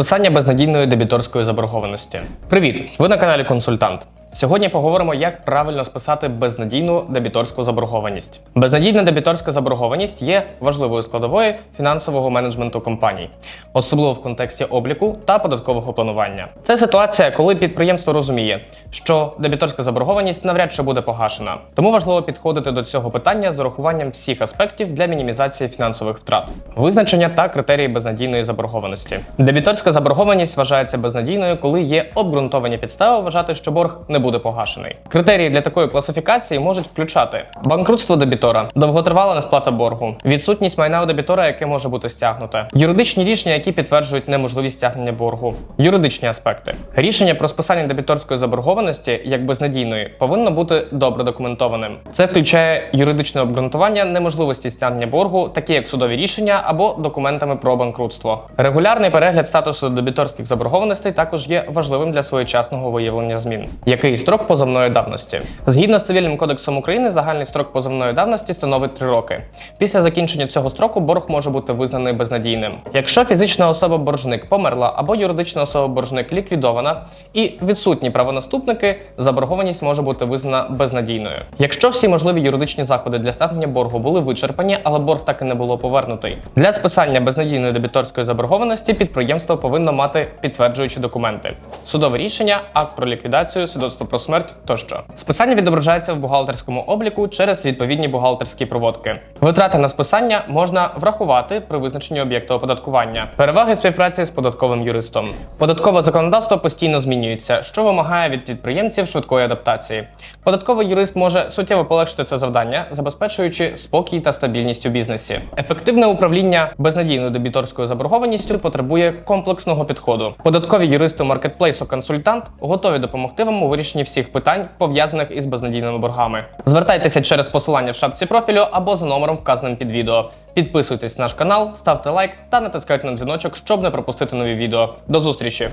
Списання безнадійної дебіторської заборгованості. Привіт! Ви на каналі Консультант. Сьогодні поговоримо, як правильно списати безнадійну дебіторську заборгованість. Безнадійна дебіторська заборгованість є важливою складовою фінансового менеджменту компаній, особливо в контексті обліку та податкового планування. Це ситуація, коли підприємство розуміє, що дебіторська заборгованість навряд чи буде погашена. Тому важливо підходити до цього питання з урахуванням всіх аспектів для мінімізації фінансових втрат, визначення та критерії безнадійної заборгованості. Дебіторська заборгованість вважається безнадійною, коли є обґрунтовані підстави вважати, що борг не буде погашений. Критерії для такої класифікації можуть включати банкрутство дебітора, довготривала несплата боргу, відсутність майна у дебітора, яке може бути стягнуте, юридичні рішення, які підтверджують неможливість стягнення боргу, юридичні аспекти. Рішення про списання дебіторської заборгованості як безнадійної повинно бути добре документованим. Це включає юридичне обґрунтування неможливості стягнення боргу, такі як судові рішення або документами про банкрутство. Регулярний перегляд статусу дебіторських заборгованостей також є важливим для своєчасного виявлення змін. Який строк позовної давності? Згідно з цивільним кодексом України, загальний строк позовної давності становить 3 роки. Після закінчення цього строку борг може бути визнаний безнадійним. Якщо фізична особа боржник померла або юридична особа боржник ліквідована і відсутні правонаступники, заборгованість може бути визнана безнадійною. Якщо всі можливі юридичні заходи для стягнення боргу були вичерпані, але борг так і не було повернутий. Для списання безнадійної дебіторської заборгованості підприємство повинно мати підтверджуючі документи: судове рішення, акт про ліквідацію, свідоцтво про смерть тощо. Списання відображається в бухгалтерському обліку через відповідні бухгалтерські проводки. Витрати на списання можна врахувати при визначенні об'єкту оподаткування. Переваги співпраці з податковим юристом. Податкове законодавство постійно змінюється, що вимагає від підприємців швидкої адаптації. Податковий юрист може суттєво полегшити це завдання, забезпечуючи спокій та стабільність у бізнесі. Ефективне управління безнадійною дебіторською заборгованістю потребує комплексного підходу. Податкові юристи маркетплейсу консультант готові допомогти вам у вирішенні всіх питань, пов'язаних із безнадійними боргами. Звертайтеся через посилання в шапці профілю або за номером, вказаним під відео. Підписуйтесь на наш канал, ставте лайк та натискайте на дзвіночок, щоб не пропустити нові відео. До зустрічі!